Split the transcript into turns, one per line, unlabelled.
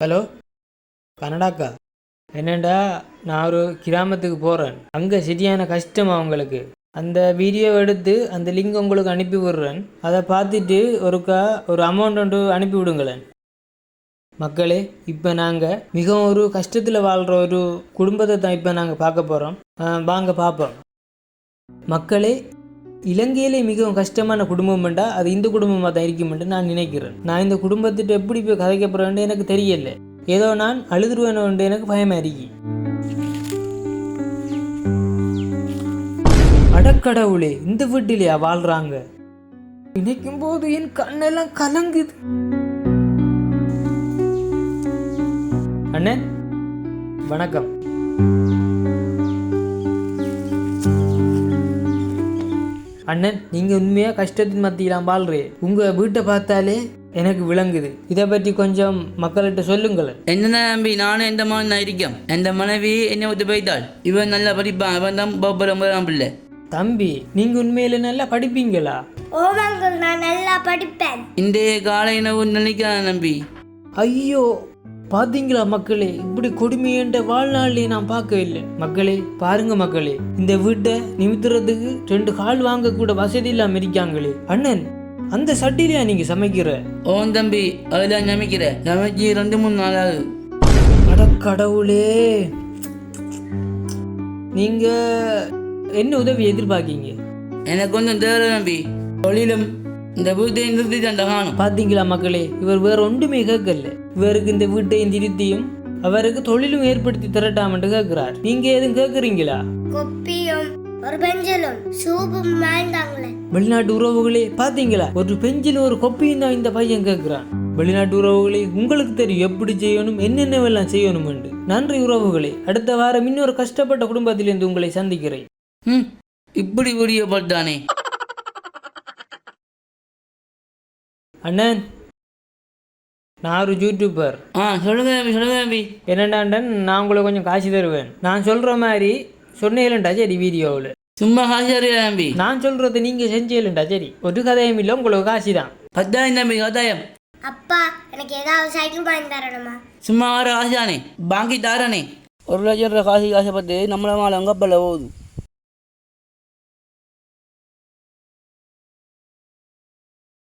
Hello? கனடாக்கா? என்னண்டா நான் ஒரு கிராமத்துக்கு போகிறேன் அங்கே சரியான கஷ்டம் அவங்களுக்கு அந்த வீடியோ எடுத்து அந்த லிங்க் உங்களுக்கு அனுப்பி விடுறேன். அதை பார்த்துட்டு ஒருக்கா ஒரு அமௌண்ட் ஒன்று அனுப்பி விடுங்களேன். மக்களே இப்போ நாங்கள் மிகவும் ஒரு கஷ்டத்தில் வாழ்கிற ஒரு குடும்பத்தை தான் இப்போ நாங்கள் பார்க்க போகிறோம் வாங்க பார்ப்போம். மக்களே இலங்கையிலே மிகவும் கஷ்டமான குடும்பம் என்றால் அது இந்த குடும்பமாக தான் இருக்குமென்று நான் நினைக்கிறேன். நான் இந்த குடும்பத்திட்ட எப்படி போய் கதைக்க போகிறேன்னு எனக்கு தெரியல. ஏதோ நான் அழுதுருவேன் எனக்கு பயமா இருக்கு அடக்கடவுளே இந்த வீட்டிலேயா வாழ்றாங்க. நினைக்கும் போது என் கண்ணெல்லாம் கலங்குது. அண்ணன் வணக்கம். அண்ணன் நீங்க உண்மையா கஷ்டத்தின் மத்தியெல்லாம் வாழ்றே. உங்க வீட்டை பார்த்தாலே எனக்கு விளங்குது. இதை பற்றி கொஞ்சம் மக்கள்கிட்ட சொல்லுங்களேன்
என்ன நம்பி நானும் எந்த மாதிரி நான் இருக்கேன் எந்த மனைவி என்னை விட்டு போய்த்தாள்? இவன் நல்லா படிப்பான் இவன் தான் முதலாம் பிள்ளை.
தம்பி நீங்க உண்மையில நல்லா படிப்பீங்களா?
ஓமாங்கள் நான் நல்லா படிப்பேன்.
இந்த காலை உணவு நினைக்கிறான் நம்பி
ஐயோ பாத்தீங்களா மக்களே? இப்படி கொடுமையன்ற வாழ்நாள்லயே நான் பார்க்கவில்லை. மக்களே பாருங்க மக்களே. இந்த வீட்டை நிமித்துறதுக்கு ரெண்டு கால் வாங்க கூட வசதி இல்லாம இருக்காங்களே. அண்ணன் அந்த சட்டிலையா நீங்க சமைக்கிற?
ஓன் தம்பி அதெல்லாம் நம்பிக்கிற சமைச்சு ரெண்டு மூணு நாள் ஆகுது.
அட கடவுளே. நீங்க என்ன உதவி எதிர்பார்க்கீங்க?
எனக்கு கொஞ்சம் தேவை நம்பி தொழிலும் இந்த வீட்டையும் நிறுத்தி தான் காணும்.
பாத்தீங்களா மக்களே? இவர் வேற ஒன்றுமே கேட்கல. இவருக்கு இந்த வீட்டையும் திருத்தியும் அவருக்கு தொழிலும் ஏற்படுத்தி தரட்டாமட்டு கேட்கிறார். நீங்க எதுவும் கேட்குறீங்களா?
கொப்பியும் ஒரு பெஞ்சலும் சூப்பும் வேண்டாங்களே
வெளிநாட்டு உறவுகளே பாத்தீங்களா? ஒரு பெஞ்சில் ஒரு கொப்பியும் தான் இந்த பையன் கேட்கிறான். வெளிநாட்டு உறவுகளே உங்களுக்கு தெரியும் எப்படி செய்யணும் என்னென்னவெல்லாம் செய்யணும் நன்றி உறவுகளே. அடுத்த வாரம் இன்னொரு கஷ்டப்பட்ட குடும்பத்திலிருந்து உங்களை சந்திக்கிறேன்.
ம் இப்படி வீடியோ
அண்ணன் நான் ஒரு யூடியூபர்
ஆ சொல்லுங்க நம்பி சொல்லுங்க நம்பி
என்னண்டாண்டன் நான் உங்களுக்கு கொஞ்சம் காசு தருவேன். நான் சொல்ற மாதிரி சொன்னேன்டா சரி வீடியோவில்.
சும்மா காசு அறியா நம்பி
நான் சொல்றது நீங்க செஞ்சேன்டா சரி. ஒரு கதையும் இல்லை உங்களுக்கு காசு தான்
கட்டாயம் தம்பி கட்டாயம்
அப்பா எனக்கு ஏதாவது சைக்கிள் வாங்கி தரணுமா?
சும்மா வர காசு தானே பாங்கி தாரானே. ஒரு லட்சம் காசு காசை பார்த்து நம்மள மேலே அங்கே போகுது.